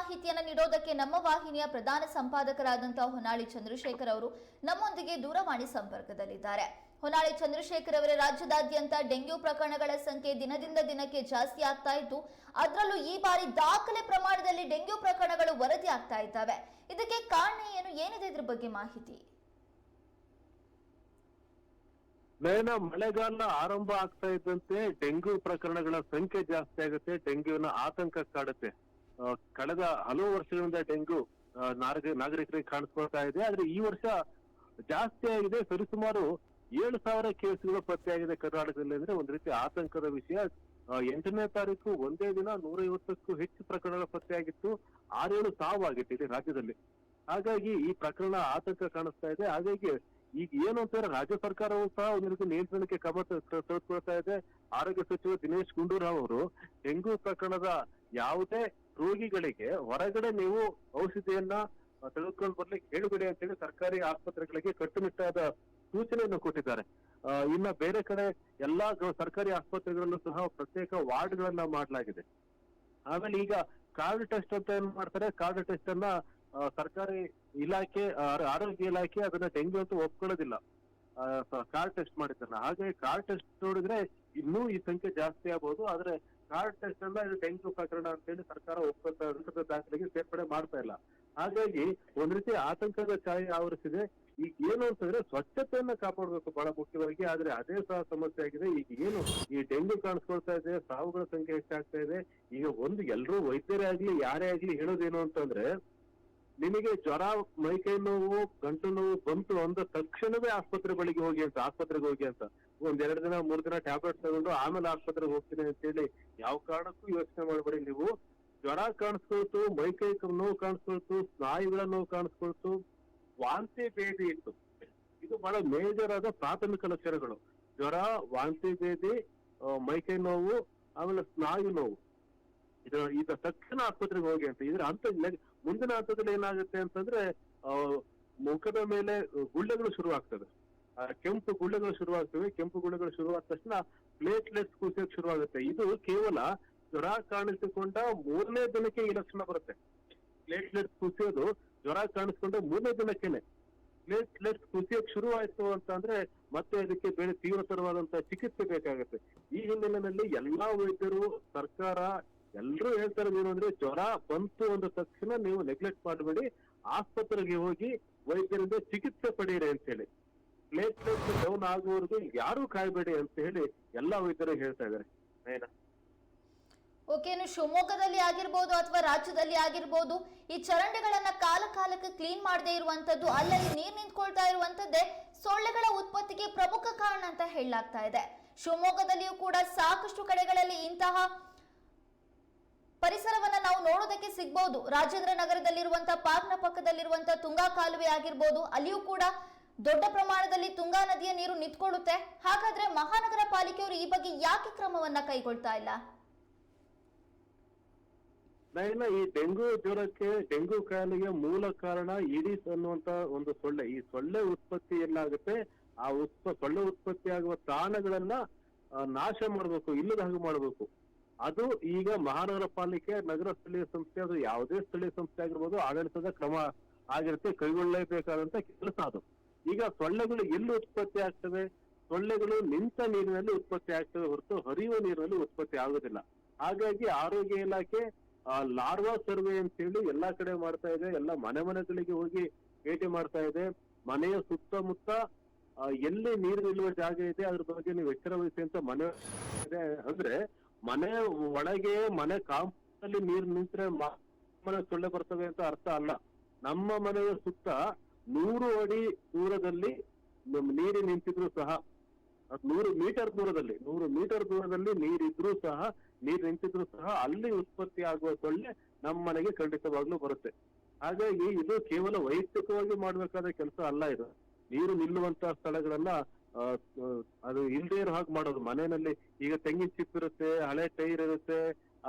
ಮಾಹಿತಿಯನ್ನು ನೀಡೋದಕ್ಕೆ ನಮ್ಮ ವಾಹಿನಿಯ ಪ್ರಧಾನ ಸಂಪಾದಕರಾದಂತಹ ಹೊನ್ನಾಳಿ ಚಂದ್ರಶೇಖರ್ ಅವರು ನಮ್ಮೊಂದಿಗೆ ದೂರವಾಣಿ ಸಂಪರ್ಕದಲ್ಲಿದ್ದಾರೆ. ಹೊನ್ನಾಳಿ ಚಂದ್ರಶೇಖರ್ ಅವರ ರಾಜ್ಯದಾದ್ಯಂತ ಡೆಂಗ್ಯೂ ಪ್ರಕರಣಗಳ ಸಂಖ್ಯೆ ದಿನದಿಂದ ದಿನಕ್ಕೆ ಜಾಸ್ತಿ ಆಗ್ತಾ ಇದ್ದು, ಅದರಲ್ಲೂ ಈ ಬಾರಿ ದಾಖಲೆ ಪ್ರಮಾಣದಲ್ಲಿ ಡೆಂಗ್ಯೂ ಪ್ರಕರಣಗಳು ವರದಿ ಆಗ್ತಾ ಇದ್ದಾವೆ. ಇದಕ್ಕೆ ಕಾರಣ ಏನು? ಏನಿದೆ ಇದ್ರ ಬಗ್ಗೆ ಮಾಹಿತಿ? ನಯನ ಮಳೆಗಾಲ ಆರಂಭ ಆಗ್ತಾ ಇದ್ದಂತೆ ಡೆಂಗ್ಯೂ ಪ್ರಕರಣಗಳ ಸಂಖ್ಯೆ ಜಾಸ್ತಿ ಆಗುತ್ತೆ, ಡೆಂಗ್ಯೂನ ಆತಂಕ ಕಾಡುತ್ತೆ. ಕಳೆದ ಹಲವು ವರ್ಷಗಳಿಂದ ಡೆಂಗು ನಾಗರಿಕರಿಗೆ ಕಾಣಿಸ್ಕೊಳ್ತಾ ಇದೆ. ಆದ್ರೆ ಈ ವರ್ಷ ಜಾಸ್ತಿ ಆಗಿದೆ. ಸರಿಸುಮಾರು ಏಳು ಸಾವಿರ ಕೇಸ್ಗಳು ಪತ್ತೆಯಾಗಿದೆ ಕರ್ನಾಟಕದಲ್ಲಿ ಅಂದ್ರೆ ಒಂದ್ ರೀತಿ ಆತಂಕದ ವಿಷಯ. ಎಂಟನೇ ತಾರೀಕು ಒಂದೇ ದಿನ ನೂರೈವತ್ತಕ್ಕೂ ಹೆಚ್ಚು ಪ್ರಕರಣಗಳು ಪತ್ತೆಯಾಗಿತ್ತು ಆರೇಳು ಸಾವು ಆಗಿತ್ತು ಇಡೀ ರಾಜ್ಯದಲ್ಲಿ. ಹಾಗಾಗಿ ಈ ಪ್ರಕರಣ ಆತಂಕ ಕಾಣಿಸ್ತಾ ಇದೆ. ಹಾಗಾಗಿ ಈಗ ಏನು ಅಂತಾರೆ ರಾಜ್ಯ ಸರ್ಕಾರವು ಸಹ ಒಂದು ರೀತಿ ನಿಯಂತ್ರಣಕ್ಕೆ ಕ್ರಮ ತೆಗೆದುಕೊಳ್ತಾ ಇದೆ. ಆರೋಗ್ಯ ಸಚಿವ ದಿನೇಶ್ ಗುಂಡೂರಾವ್ ಅವರು ಡೆಂಗು ಪ್ರಕರಣದ ಯಾವುದೇ ರೋಗಿಗಳಿಗೆ ಹೊರಗಡೆ ನೀವು ಔಷಧಿಯನ್ನ ತೆಗೆದುಕೊಂಡು ಬರ್ಲಿಕ್ಕೆ ಹೇಳಬೇಡಿ ಅಂತೇಳಿ ಸರ್ಕಾರಿ ಆಸ್ಪತ್ರೆಗಳಿಗೆ ಕಟ್ಟುನಿಟ್ಟಾದ ಸೂಚನೆಯನ್ನು ಕೊಟ್ಟಿದ್ದಾರೆ. ಇನ್ನ ಬೇರೆ ಕಡೆ ಎಲ್ಲಾ ಸರ್ಕಾರಿ ಆಸ್ಪತ್ರೆಗಳಲ್ಲೂ ಸಹ ಪ್ರತ್ಯೇಕ ವಾರ್ಡ್ಗಳನ್ನ ಮಾಡಲಾಗಿದೆ. ಆಮೇಲೆ ಈಗ ಕಾರ್ಡ್ ಟೆಸ್ಟ್ ಅಂತ ಏನ್ ಮಾಡ್ತಾರೆ? ಕಾರ್ಡ್ ಟೆಸ್ಟ್ ಅನ್ನ ಸರ್ಕಾರಿ ಇಲಾಖೆ ಆರೋಗ್ಯ ಇಲಾಖೆ ಅದನ್ನ ಡೆಂಗ್ಯೂ ಅಂತ ಒಪ್ಕೊಳ್ಳೋದಿಲ್ಲ. ಕಾರ್ಡ್ ಟೆಸ್ಟ್ ಮಾಡಿದ್ದಾರೆ ಹಾಗೆ ಕಾರ್ಡ್ ಟೆಸ್ಟ್ ನೋಡಿದ್ರೆ ಇನ್ನೂ ಈ ಸಂಖ್ಯೆ ಜಾಸ್ತಿ ಆಗ್ಬೋದು. ಆದ್ರೆ ಕಾರ್ಡ್ ಎಲ್ಲ ಇದು ಡೆಂಗ್ಯೂ ಪ್ರಕರಣ ಅಂತೇಳಿ ಸರ್ಕಾರ ಒಪ್ಪಂತ ಅಂಕದ ದಾಖಲೆಗೆ ಸೇರ್ಪಡೆ ಮಾಡ್ತಾ ಇಲ್ಲ. ಹಾಗಾಗಿ ಒಂದ್ ರೀತಿ ಆತಂಕದ ಛಾಯೆ ಆವರಿಸಿದೆ. ಈಗ ಏನು ಅಂತಂದ್ರೆ ಸ್ವಚ್ಛತೆಯನ್ನ ಕಾಪಾಡಬೇಕು ಬಹಳ ಮುಖ್ಯವಾಗಿ, ಆದ್ರೆ ಅದೇ ಸಹ ಸಮಸ್ಯೆ ಆಗಿದೆ. ಈಗ ಏನು ಈ ಡೆಂಗ್ಯೂ ಕಾಣಿಸ್ಕೊಳ್ತಾ ಇದೆ, ಸಾವುಗಳ ಸಂಖ್ಯೆ ಹೆಚ್ಚಾಗ್ತಾ ಇದೆ. ಈಗ ಒಂದು ಎಲ್ರೂ ವೈದ್ಯರೇ ಆಗ್ಲಿ, ಯಾರೇ ಆಗ್ಲಿ ಹೇಳೋದೇನು ಅಂತಂದ್ರೆ ನಿಮಗೆ ಜ್ವರ, ಮೈಕೈ ನೋವು, ಗಂಟು ನೋವು ಬಂತು ಅಂದ ತಕ್ಷಣವೇ ಆಸ್ಪತ್ರೆ ಬಳಿಗೆ ಹೋಗಿ ಅಂತ, ಆಸ್ಪತ್ರೆಗೆ ಹೋಗಿ ಅಂತ. ಒಂದ್ ಎರಡು ದಿನ ಮೂರ್ ದಿನ ಟ್ಯಾಬ್ಲೆಟ್ ತಗೊಂಡು ಆಮೇಲೆ ಆಸ್ಪತ್ರೆಗೆ ಹೋಗ್ತೀನಿ ಅಂತ ಹೇಳಿ ಯಾವ ಕಾರಣಕ್ಕೂ ಯೋಚನೆ ಮಾಡಬೇಡಿ. ನೀವು ಜ್ವರ ಕಾಣಿಸ್ಕೊಳ್ತು ಮೈಕೈ ನೋವು ಕಾಣಿಸ್ಕೊಳ್ತು ಸ್ನಾಯುಗಳ ನೋವು ಕಾಣಿಸ್ಕೊಳ್ತು ವಾಂತಿ ಭೇದಿ ಇತ್ತು. ಇದು ಬಹಳ ಮೇಜರ್ ಆದ ಪ್ರಾಥಮಿಕ ಲಕ್ಷಣಗಳು. ಜ್ವರ ವಾಂತಿ ಭೇದಿ ಮೈಕೈ ನೋವು ಆಮೇಲೆ ಸ್ನಾಯು ನೋವು. ಇದು ಈಗ ತಕ್ಷಣ ಆಸ್ಪತ್ರೆಗೆ ಹೋಗಿ ಅಂತ. ಇದ್ರ ಅಂತ ಮುಂದಿನ ಹಂತದಲ್ಲಿ ಏನಾಗುತ್ತೆ ಅಂತಂದ್ರೆ ಮುಖದ ಮೇಲೆ ಗುಳ್ಳೆಗಳು ಶುರುವಾಗ್ತದೆ. ಆ, ಕೆಂಪು ಗುಳ್ಳೆಗಳು ಶುರುವಾಗ್ತವೆ. ಕೆಂಪು ಗುಳ್ಳೆಗಳು ಶುರುವಾದ ತಕ್ಷಣ ಪ್ಲೇಟ್ಲೆಟ್ಸ್ ಕುಸಿಯೋಕ್ ಶುರುವಾಗುತ್ತೆ. ಇದು ಕೇವಲ ಜ್ವರ ಕಾಣಿಸಿಕೊಂಡ ಮೂರನೇ ದಿನಕ್ಕೆ ಈ ಲಕ್ಷಣ ಬರುತ್ತೆ. ಪ್ಲೇಟ್ಲೆಟ್ಸ್ ಕುಸಿಯೋದು ಜ್ವರ ಕಾಣಿಸ್ಕೊಂಡ ಮೂರನೇ ದಿನಕ್ಕೇನೆ. ಪ್ಲೇಟ್ಲೆಟ್ಸ್ ಕುಸಿಯೋಕ್ ಶುರು ಆಯ್ತು ಅಂತ ಅಂದ್ರೆ ಮತ್ತೆ ಅದಕ್ಕೆ ಬೇರೆ ತೀವ್ರತರವಾದಂತಹ ಚಿಕಿತ್ಸೆ ಬೇಕಾಗುತ್ತೆ. ಈ ಹಿನ್ನೆಲೆಯಲ್ಲಿ ಎಲ್ಲಾ ವೈದ್ಯರು, ಸರ್ಕಾರ ಎಲ್ಲರೂ ಹೇಳ್ತಾರೆ ಏನು ಅಂದ್ರೆ ಜ್ವರ ಬಂತು ಅಂದ ತಕ್ಷಣ ನೀವು ನೆಗ್ಲೆಕ್ಟ್ ಮಾಡಬೇಡಿ. ಆಸ್ಪತ್ರೆಗೆ ಹೋಗಿ ವೈದ್ಯರಿಂದ ಚಿಕಿತ್ಸೆ ಪಡೆಯಿರಿ ಅಂತ ಹೇಳಿ ಪ್ಲೇಟ್ಲೆಟ್ಸ್ ಡೌನ್ ಆಗುವವರೆಗೂ ಯಾರು ಕಾಯ್ಬೇಡಿ ಅಂತ ಹೇಳಿ ಎಲ್ಲಾ ವೈದ್ಯರು ಹೇಳ್ತಾ ಏನ ಓಕೆ ಶಿವಮೊಗ್ಗದಲ್ಲಿ ಆಗಿರ್ಬೋದು ಅಥವಾ ರಾಜ್ಯದಲ್ಲಿ ಆಗಿರ್ಬೋದು, ಈ ಚರಂಡಿಗಳನ್ನ ಕಾಲ ಕಾಲಕ್ಕೆ ಕ್ಲೀನ್ ಮಾಡದೇ ಇರುವಂತದ್ದು, ಅಲ್ಲಲ್ಲಿ ನೀರ್ ನಿಂತ್ಕೊಳ್ತಾ ಇರುವಂತದ್ದೇ ಸೊಳ್ಳೆಗಳ ಉತ್ಪತ್ತಿಗೆ ಪ್ರಮುಖ ಕಾರಣ ಅಂತ ಹೇಳಲಾಗ್ತಾ ಇದೆ. ಶಿವಮೊಗ್ಗದಲ್ಲಿಯೂ ಕೂಡ ಸಾಕಷ್ಟು ಕಡೆಗಳಲ್ಲಿ ಇಂತಹ ಪರಿಸರವನ್ನ ನಾವು ನೋಡೋದಕ್ಕೆ ಸಿಗ್ಬಹುದು ರಾಜೇಂದ್ರ ನಗರದಲ್ಲಿರುವಂತಹ ಪಾರ್ಕ್ನ ಪಕ್ಕದಲ್ಲಿರುವಂತಹ ತುಂಗಾ ಕಾಲುವೆ ಆಗಿರ್ಬೋದು, ಅಲ್ಲಿಯೂ ಕೂಡ ದೊಡ್ಡ ಪ್ರಮಾಣದಲ್ಲಿ ತುಂಗಾ ನದಿಯ ನೀರು ನಿಂತ್ಕೊಳ್ಳುತ್ತೆ. ಹಾಗಾದ್ರೆ ಮಹಾನಗರ ಪಾಲಿಕೆಯವರು ಈ ಬಗ್ಗೆ ಯಾಕೆ ಕ್ರಮವನ್ನ ಕೈಗೊಳ್ತಾ ಇಲ್ಲ? ಇಲ್ಲ, ಈ ಡೆಂಗು ಜ್ವರಕ್ಕೆ ಡೆಂಗು ಕಾಯಿಲೆಗೆ ಮೂಲ ಕಾರಣ ಇಡೀಸ್ ಅನ್ನುವಂತ ಒಂದು ಸೊಳ್ಳೆ. ಈ ಸೊಳ್ಳೆ ಉತ್ಪತ್ತಿ ಎಲ್ಲಾಗುತ್ತೆ ಆ ಉತ್ಪ, ಸೊಳ್ಳೆ ಉತ್ಪತ್ತಿ ಆಗುವ ತಾಣಗಳನ್ನ ನಾಶ ಮಾಡಬೇಕು, ಇಲ್ಲದ ಹಾಗೆ ಮಾಡಬೇಕು. ಅದು ಈಗ ಮಹಾನಗರ ಪಾಲಿಕೆ, ನಗರ ಸ್ಥಳೀಯ ಸಂಸ್ಥೆ ಅದು ಯಾವುದೇ ಸ್ಥಳೀಯ ಸಂಸ್ಥೆ ಆಗಿರ್ಬೋದು ಆಡಳಿತದ ಕ್ರಮ ಆಗಿರುತ್ತೆ, ಕೈಗೊಳ್ಳಲೇಬೇಕಾದಂತ ಕೆಲಸ ಅದು. ಈಗ ಸೊಳ್ಳೆಗಳು ಎಲ್ಲಿ ಉತ್ಪತ್ತಿ ಆಗ್ತವೆ? ಸೊಳ್ಳೆಗಳು ನಿಂತ ನೀರಿನಲ್ಲಿ ಉತ್ಪತ್ತಿ ಆಗ್ತವೆ ಹೊರತು ಹರಿಯುವ ನೀರಿನಲ್ಲಿ ಉತ್ಪತ್ತಿ ಆಗೋದಿಲ್ಲ. ಹಾಗಾಗಿ ಆರೋಗ್ಯ ಇಲಾಖೆ ಲಾರ್ವಾ ಸರ್ವೆ ಅಂತ ಹೇಳಿ ಎಲ್ಲಾ ಕಡೆ ಮಾಡ್ತಾ ಇದೆ. ಎಲ್ಲ ಮನೆ ಮನೆಗಳಿಗೆ ಹೋಗಿ ಭೇಟಿ ಮಾಡ್ತಾ ಇದೆ. ಮನೆಯ ಸುತ್ತಮುತ್ತ ಎಲ್ಲಿ ನೀರು ನಿಲ್ಲುವ ಜಾಗ ಇದೆ ಅದ್ರ ಬಗ್ಗೆ ನೀವು ಎಚ್ಚರ ವಹಿಸಿ ಅಂತ ಮನೆ ಅಂದ್ರೆ ಮನೆ ಒಳಗೆ ಮನೆ ಕಾಂಪೌಂಡಲ್ಲಿ ನೀರು ನಿಂತ್ರೆ ಮನೆ ಸೊಳ್ಳೆ ಬರ್ತವೆ ಅಂತ ಅರ್ಥ ಅಲ್ಲ. ನಮ್ಮ ಮನೆಯ ಸುತ್ತ ನೂರು ಅಡಿ ದೂರದಲ್ಲಿ ನಮ್ ನೀರು ನಿಂತಿದ್ರು ಸಹ, ನೂರು ಮೀಟರ್ ದೂರದಲ್ಲಿ, ನೂರು ಮೀಟರ್ ದೂರದಲ್ಲಿ ನೀರಿದ್ರೂ ಸಹ, ನೀರು ನಿಂತಿದ್ರು ಸಹ ಅಲ್ಲಿ ಉತ್ಪತ್ತಿ ಆಗುವ ಸೊಳ್ಳೆ ನಮ್ಮ ಮನೆಗೆ ಖಂಡಿತವಾಗ್ಲೂ ಬರುತ್ತೆ. ಹಾಗಾಗಿ ಇದು ಕೇವಲ ವೈಯಕ್ತಿಕವಾಗಿ ಮಾಡಬೇಕಾದ ಕೆಲಸ ಅಲ್ಲ ಇದು. ನೀರು ನಿಲ್ಲುವಂತಹ ಸ್ಥಳಗಳೆಲ್ಲ ಅದು ಇಲ್ದೇ ಇರೋ ಹಾಗೆ ಮಾಡೋದು. ಮನೆಯಲ್ಲಿ ಈಗ ತೆಂಗಿನ ಚಿಪ್ ಇರುತ್ತೆ, ಹಳೆ ಟೈರ್ ಇರುತ್ತೆ,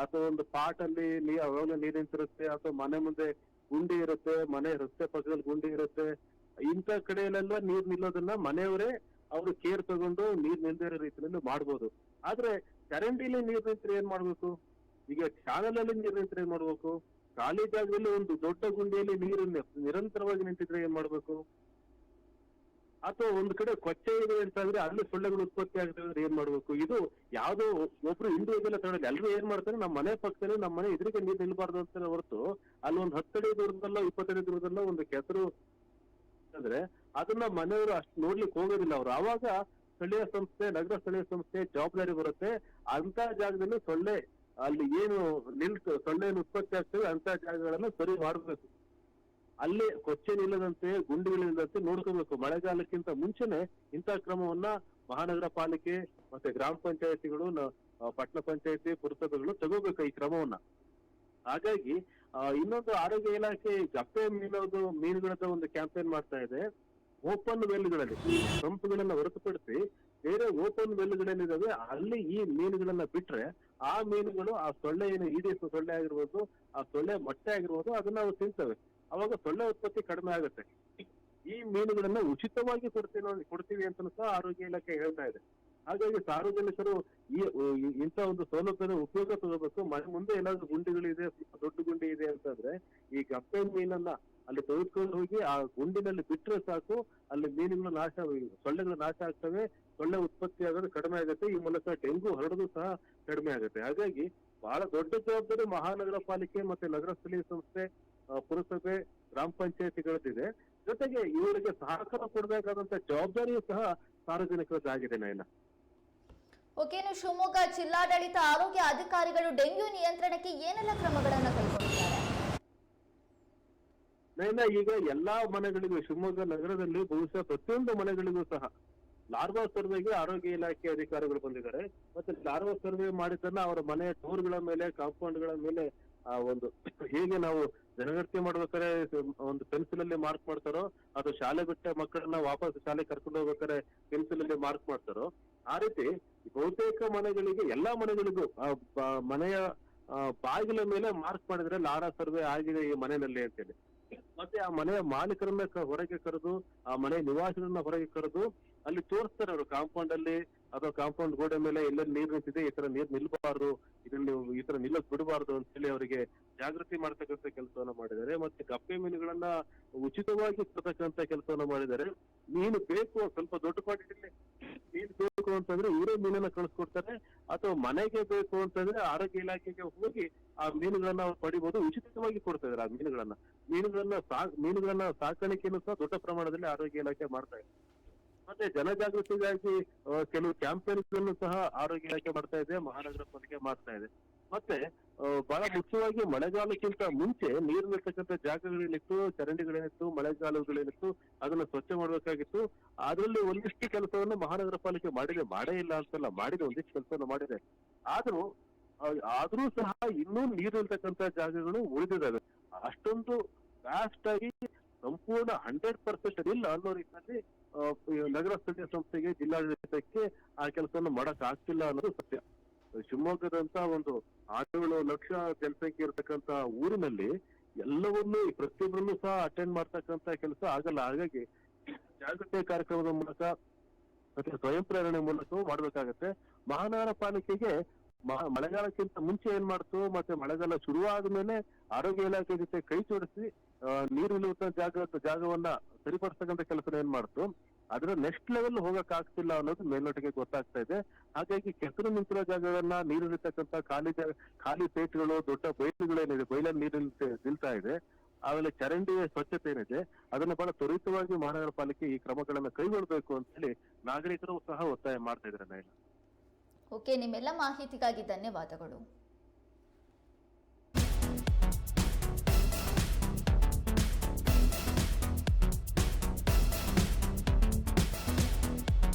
ಅಥವಾ ಒಂದು ಪಾಟ್ ಅಲ್ಲಿ ನೀ ಅವಾಗಲೇ ನೀರ್ ನಿಂತಿರುತ್ತೆ, ಅಥವಾ ಮನೆ ಮುಂದೆ ಗುಂಡಿ ಇರುತ್ತೆ, ಮನೆ ರಸ್ತೆ ಪಕ್ಕದಲ್ಲಿ ಗುಂಡಿ ಇರುತ್ತೆ. ಇಂಥ ಕಡೆಯಲ್ಲೆಲ್ಲ ನೀರ್ ನಿಲ್ಲೋದನ್ನ ಮನೆಯವರೇ ಅವರು ಕೇರ್ ತಗೊಂಡು ನೀರ್ ನಿಲ್ದೇ ಇರೋ ರೀತಿಯಲ್ಲಿ ಮಾಡ್ಬೋದು. ಆದ್ರೆ ಚರಂಡಿಲಿ ನೀರ್ ನಿಂತ್ರೆ ಏನ್ ಮಾಡ್ಬೇಕು? ಈಗ ಚಾನಲ್ ಅಲ್ಲಿ ನೀರ್ ನಿಂತ್ರೆ ಏನ್ ಮಾಡ್ಬೇಕು? ಖಾಲಿ ಜಾಗದಲ್ಲಿ ಒಂದು ದೊಡ್ಡ ಗುಂಡಿಯಲ್ಲಿ ನೀರು ನಿರಂತರವಾಗಿ ನಿಂತಿದ್ರೆ ಏನ್ ಮಾಡ್ಬೇಕು? ಅಥವಾ ಒಂದು ಕಡೆ ಕೊಚ್ಚೆ ಇದೆ ಅಂತಂದ್ರೆ ಅಲ್ಲಿ ಸೊಳ್ಳೆಗಳು ಉತ್ಪತ್ತಿ ಆಗುತ್ತೆ ಅಂದ್ರೆ ಏನ್ ಮಾಡ್ಬೇಕು? ಇದು ಯಾವ್ದೋ ಒಬ್ರು ಇಂಡಿವಿಜುವಲ್ ತಗೊಳ್ಳಿ ಎಲ್ಲರೂ ಏನ್ ಮಾಡ್ತಾರೆ? ನಮ್ಮ ಮನೆ ಪಕ್ಕದಲ್ಲಿ ನಮ್ಮ ಮನೆ ಎದುರಿಗೆ ನೀರು ನಿಲ್ಬಾರ್ದು ಅಂತ ಹೊರತು ಅಲ್ಲಿ ಒಂದು ಹತ್ತಡಿ ದೂರದಲ್ಲೋ, ಇಪ್ಪತ್ತಡಿ ದೂರದಲ್ಲೋ ಒಂದು ಕೆಸರು ಅಂದ್ರೆ ಅದನ್ನ ಮನೆಯವರು ಅಷ್ಟು ನೋಡ್ಲಿಕ್ಕೆ ಹೋಗೋದಿಲ್ಲ ಅವ್ರು. ಆವಾಗ ಸ್ಥಳೀಯ ಸಂಸ್ಥೆ, ನಗರ ಸ್ಥಳೀಯ ಸಂಸ್ಥೆ ಜವಾಬ್ದಾರಿ ಬರುತ್ತೆ. ಅಂತ ಜಾಗದಲ್ಲಿ ಸೊಳ್ಳೆ ಅಲ್ಲಿ ಏನು ನಿಲ್ತು ಸೊಳ್ಳೆಯನ್ನು ಉತ್ಪತ್ತಿ ಆಗ್ತದೆ ಅಂತ ಜಾಗಗಳನ್ನ ಸರಿ ಮಾಡಬೇಕು. ಅಲ್ಲಿ ಕೊಚ್ಚೆ ನಿಲ್ಲದಂತೆ ಗುಂಡಿಗಳಿಲ್ಲದಂತೆ ನೋಡ್ಕೋಬೇಕು. ಮಳೆಗಾಲಕ್ಕಿಂತ ಮುಂಚೆನೆ ಇಂಥ ಕ್ರಮವನ್ನ ಮಹಾನಗರ ಪಾಲಿಕೆ ಮತ್ತೆ ಗ್ರಾಮ ಪಂಚಾಯತಿಗಳು ಪಟ್ಟಣ ಪಂಚಾಯತಿ, ಪುರಸಭೆಗಳು ತಗೋಬೇಕು ಈ ಕ್ರಮವನ್ನ. ಹಾಗಾಗಿ ಇನ್ನೊಂದು ಆರೋಗ್ಯ ಇಲಾಖೆ ಗಪ್ಪೆ ಮೀನೋದು ಮೀನುಗಳದ ಒಂದು ಕ್ಯಾಂಪೇನ್ ಮಾಡ್ತಾ ಇದೆ. ಓಪನ್ ವೆಲ್ಗಳಲ್ಲಿ ಸಂಪುಗಳನ್ನ ಹೊರತುಪಡಿಸಿ ಬೇರೆ ಓಪನ್ ವೆಲ್ಗಳೇನಿದಾವೆ ಅಲ್ಲಿ ಈ ಮೀನುಗಳನ್ನ ಬಿಟ್ರೆ ಆ ಮೀನುಗಳು ಆ ಸೊಳ್ಳೆ ಏನು ಈಡೇಸು ಸೊಳ್ಳೆ ಆಗಿರ್ಬೋದು, ಆ ಸೊಳ್ಳೆ ಮೊಟ್ಟೆ ಆಗಿರ್ಬೋದು, ಅದನ್ನ ಅವು ತಿಂತವೆ. ಅವಾಗ ಸೊಳ್ಳೆ ಉತ್ಪತ್ತಿ ಕಡಿಮೆ ಆಗುತ್ತೆ. ಈ ಮೀನುಗಳನ್ನ ಉಚಿತವಾಗಿ ಕೊಡ್ತೀವಿ ಕೊಡ್ತೀವಿ ಅಂತ ಸಹ ಆರೋಗ್ಯ ಇಲಾಖೆ ಹೇಳ್ತಾ ಇದೆ. ಹಾಗಾಗಿ ಸಾರ್ವಜನಿಕರು ಈ ಇಂತ ಒಂದು ಸೌಲಭ್ಯದ ಉಪಯೋಗ ತಗೋಬೇಕು. ಮನೆ ಮುಂದೆ ಏನಾದ್ರು ಗುಂಡಿಗಳಿದೆ ದೊಡ್ಡ ಗುಂಡಿ ಇದೆ ಅಂತಂದ್ರೆ ಈ ಗಪ್ಪೆ ಮೀನನ್ನ ಅಲ್ಲಿ ತೆಗೆದುಕೊಂಡು ಹೋಗಿ ಆ ಗುಂಡಿನಲ್ಲಿ ಬಿಟ್ಟರೆ ಸಾಕು, ಅಲ್ಲಿ ಮೀನುಗಳು ನಾಶ ಸೊಳ್ಳೆಗಳು ನಾಶ ಆಗ್ತವೆ, ಸೊಳ್ಳೆ ಉತ್ಪತ್ತಿ ಆಗೋದು ಕಡಿಮೆ ಆಗುತ್ತೆ, ಈ ಮೂಲಕ ಡೆಂಗು ಹರಡೋದು ಸಹ ಕಡಿಮೆ ಆಗುತ್ತೆ. ಹಾಗಾಗಿ ಬಹಳ ದೊಡ್ಡ ಜವಾಬ್ದಾರಿ ಮಹಾನಗರ ಪಾಲಿಕೆ ಮತ್ತೆ ನಗರ ಸ್ಥಳೀಯ ಸಂಸ್ಥೆ ಪುರಸಭೆ ಗ್ರಾಮ ಪಂಚಾಯತಿಗಳದ್ದಿದೆ. ಜೊತೆಗೆ ಇವರಿಗೆ ಸಹಕಾರ ಕೊಡಬೇಕಾದಂತ ಜವಾಬ್ದಾರಿಯೂ ಸಹ ಸಾರ್ವಜನಿಕರದ್ದಾಗಿದೆ ನಯನ ಓಕೆ ಶಿವಮೊಗ್ಗ ಜಿಲ್ಲಾಡಳಿತ ಆರೋಗ್ಯ ಅಧಿಕಾರಿಗಳು ಡೆಂಗ್ಯೂ ನಿಯಂತ್ರಣಕ್ಕೆ ಏನೆಲ್ಲ ಕ್ರಮಗಳನ್ನು ಕೈಗೊಂಡಿದ್ದಾರೆ? ನಯನ ಈಗ ಎಲ್ಲಾ ಮನೆಗಳಿಗೂ ಶಿವಮೊಗ್ಗ ನಗರದಲ್ಲಿ ಬಹುಶಃ ಪ್ರತಿಯೊಂದು ಮನೆಗಳಿಗೂ ಸಹ ಲಾರ್ವಾ ಸರ್ವೆಗೆ ಆರೋಗ್ಯ ಇಲಾಖೆ ಅಧಿಕಾರಿಗಳು ಬಂದಿದ್ದಾರೆ. ಮತ್ತೆ ಲಾರ್ವಾ ಸರ್ವೆ ಮಾಡಿದ್ದನ್ನ ಅವರ ಮನೆಯ ಡೋರ್ಗಳ ಮೇಲೆ ಕಾಂಪೌಂಡ್ಗಳ ಮೇಲೆ ಆ ಒಂದು ಹೇಗೆ ನಾವು ಜನಗಣತಿ ಮಾಡ್ಬೇಕಾದ್ರೆ ಒಂದು ಪೆನ್ಸಿಲ್ ಅಲ್ಲಿ ಮಾರ್ಕ್ ಮಾಡ್ತಾರೋ, ಅದು ಶಾಲೆ ಬಿಟ್ಟ ಮಕ್ಕಳನ್ನ ವಾಪಸ್ ಶಾಲೆ ಕರ್ಕೊಂಡು ಹೋಗ್ಬೇಕಾದ್ರೆ ಪೆನ್ಸಿಲ್ ಅಲ್ಲಿ ಮಾರ್ಕ್ ಮಾಡ್ತಾರೋ, ಆ ರೀತಿ ಬಹುತೇಕ ಮನೆಗಳಿಗೆ, ಎಲ್ಲಾ ಮನೆಗಳಿಗೂ ಮನೆಯ ಬಾಗಿಲ ಮೇಲೆ ಮಾರ್ಕ್ ಮಾಡಿದ್ರೆ ಲಾರಾ ಸರ್ವೆ ಆಗಿದೆ ಈ ಮನೆಯಲ್ಲಿ ಅಂತೇಳಿ. ಮತ್ತೆ ಆ ಮನೆಯ ಮಾಲೀಕರನ್ನ ಹೊರಗೆ ಕರೆದು, ಆ ಮನೆ ನಿವಾಸಿಗಳನ್ನ ಹೊರಗೆ ಕರೆದು, ಅಲ್ಲಿ ತೋರಿಸ್ತಾರೆ ಅವರು ಕಾಂಪೌಂಡ್ ಅಲ್ಲಿ ಅಥವಾ ಕಾಂಪೌಂಡ್ ಗೋಡೆ ಮೇಲೆ ಎಲ್ಲೆಲ್ಲಿ ನೀರು ನಿಂತಿದೆ, ಈ ತರ ನೀರು ನಿಲ್ಬಾರ್ದು, ಇದರಲ್ಲಿ ಈ ತರ ನಿಲ್ಲಕ್ ಬಿಡಬಾರ್ದು ಅಂತ ಹೇಳಿ ಅವರಿಗೆ ಜಾಗೃತಿ ಮಾಡ್ತಕ್ಕಂಥ ಕೆಲಸವನ್ನ ಮಾಡಿದ್ದಾರೆ. ಮತ್ತೆ ಕಪ್ಪೆ ಮೀನುಗಳನ್ನ ಉಚಿತವಾಗಿ ಕೊಡ್ತಕ್ಕಂಥ ಕೆಲಸವನ್ನ ಮಾಡಿದ್ದಾರೆ. ಮೀನು ಬೇಕು ಸ್ವಲ್ಪ ದೊಡ್ಡ ಕ್ವಾಂಟಿಟಿಲಿ ಮೀನು ಬೇಕು ಅಂತಂದ್ರೆ ಇವರೇ ಮೀನನ್ನ ಕಳಿಸ್ಕೊಡ್ತಾರೆ. ಅಥವಾ ಮನೆಗೆ ಬೇಕು ಅಂತಂದ್ರೆ ಆರೋಗ್ಯ ಇಲಾಖೆಗೆ ಹೋಗಿ ಆ ಮೀನುಗಳನ್ನ ಪಡಿಬಹುದು ಉಚಿತವಾಗಿ ಕೊಡ್ತಾ ಇದ್ದಾರೆ ಆ ಮೀನುಗಳನ್ನ. ಮೀನುಗಳನ್ನ ಸಾ ಮೀನುಗಳನ್ನ ಸಾಕಾಣಿಕೆಯನ್ನು ಸಹ ದೊಡ್ಡ ಪ್ರಮಾಣದಲ್ಲಿ ಆರೋಗ್ಯ ಇಲಾಖೆ ಮಾಡ್ತಾ ಇದೆ. ಮತ್ತೆ ಜನಜಾಗೃತಿಗಾಗಿ ಕೆಲವು ಕ್ಯಾಂಪೇನ್ಗಳನ್ನು ಸಹ ಆರೋಗ್ಯ ಇಲಾಖೆ ಮಾಡ್ತಾ ಇದೆ, ಮಹಾನಗರ ಪಾಲಿಕೆ ಮಾಡ್ತಾ ಇದೆ. ಮತ್ತೆ ಬಹಳ ಮುಖ್ಯವಾಗಿ ಮಳೆಗಾಲಕ್ಕಿಂತ ಮುಂಚೆ ನೀರು ನಿಲ್ತಕ್ಕಂಥ ಜಾಗಗಳೇನಿತ್ತು ಚರಂಡಿಗಳೇನಿತ್ತು ಮಳೆಗಾಲಗಳೇನಿತ್ತು ಅದನ್ನ ಸ್ವಚ್ಛ ಮಾಡಬೇಕಾಗಿತ್ತು. ಅದರಲ್ಲಿ ಒಂದಿಷ್ಟು ಕೆಲಸವನ್ನು ಮಹಾನಗರ ಪಾಲಿಕೆ ಮಾಡಿದೆ, ಮಾಡೇ ಇಲ್ಲ ಅಂತಲ್ಲ, ಮಾಡಿದೆ, ಒಂದಿಷ್ಟು ಕೆಲಸವನ್ನು ಮಾಡಿದೆ. ಆದ್ರೂ ಆದ್ರೂ ಸಹ ಇನ್ನೂ ನೀರು ನಿಲ್ತಕ್ಕಂಥ ಜಾಗಗಳು ಉಳಿದಿದ್ದಾವೆ. ಅಷ್ಟೊಂದು ಫಾಸ್ಟ್ ಆಗಿ ಸಂಪೂರ್ಣ ಹಂಡ್ರೆಡ್ ಪರ್ಸೆಂಟ್ ಇಲ್ಲ ಅನ್ನೋ ರೀತಿಯಲ್ಲಿ ನಗರ ಸ್ಥಳೀಯ ಸಂಸ್ಥೆಗೆ ಜಿಲ್ಲಾಡಳಿತಕ್ಕೆ ಆ ಕೆಲಸವನ್ನು ಮಾಡಕ್ ಆಗ್ತಿಲ್ಲ ಅನ್ನೋದು ಸತ್ಯ. ಶಿವಮೊಗ್ಗದಂತ ಒಂದು ಆರೇಳು ಲಕ್ಷ ಜನಸಂಖ್ಯೆ ಇರತಕ್ಕಂತ ಊರಿನಲ್ಲಿ ಎಲ್ಲವನ್ನೂ ಪ್ರತಿಯೊಬ್ಬರನ್ನು ಸಹ ಅಟೆಂಡ್ ಮಾಡ್ತಕ್ಕಂತ ಕೆಲಸ ಆಗಲ್ಲ. ಹಾಗಾಗಿ ಜಾಗೃತಿ ಕಾರ್ಯಕ್ರಮದ ಮೂಲಕ ಮತ್ತೆ ಸ್ವಯಂ ಪ್ರೇರಣೆ ಮೂಲಕವೂ ಮಾಡ್ಬೇಕಾಗತ್ತೆ. ಮಹಾನಗರ ಪಾಲಿಕೆಗೆ ಮಳೆಗಾಲಕ್ಕಿಂತ ಮುಂಚೆ ಏನ್ ಮಾಡ್ತು? ಮತ್ತೆ ಮಳೆಗಾಲ ಶುರುವಾದ ಮೇಲೆ ಆರೋಗ್ಯ ಇಲಾಖೆ ಜೊತೆ ಕೈ ಜೋಡಿಸಿ ನೀರು ನಿಲ್ಲುವಂತ ಜಾಗ ಜಾಗವನ್ನ ಸರಿಪಡಿಸ್ತಕ್ಕಂಥ ಕೆಲಸ ಏನ್ ಮಾಡ್ತು. ಅದರ ನೆಕ್ಸ್ಟ್ ಲೆವೆಲ್ ಹೋಗಕ್ ಆಗ್ತಿಲ್ಲ ಅನ್ನೋದು ಮೇಲ್ನೋಟಕ್ಕೆ ಗೊತ್ತಾಗ್ತಾ ಇದೆ. ಹಾಗಾಗಿ ಕೆಸರು ನಿಂತಿರೋ ಜಾಗಗಳನ್ನ ನೀರು ನಿಲ್ತಕ್ಕಂಥ ಖಾಲಿ ಖಾಲಿ ಪೇಟ್ಗಳು, ದೊಡ್ಡ ಬಯಲುಗಳೇನಿದೆ ಬಯಲಲ್ಲಿ ನೀರು ನಿಲ್ತ- ಇದೆ. ಆಮೇಲೆ ಚರಂಡಿಯ ಸ್ವಚ್ಛತೆ ಏನಿದೆ, ಅದನ್ನ ಬಹಳ ತ್ವರಿತವಾಗಿ ಮಹಾನಗರ ಪಾಲಿಕೆ ಈ ಕ್ರಮಗಳನ್ನ ಕೈಗೊಳ್ಳಬೇಕು ಅಂತ ಹೇಳಿ ನಾಗರಿಕರು ಸಹ ಒತ್ತಾಯ ಮಾಡ್ತಾ ಇದ್ದಾರೆ ಓಕೆ ನಿಮ್ಮೆಲ್ಲ ಮಾಹಿತಿಗಾಗಿ ಧನ್ಯವಾದಗಳು.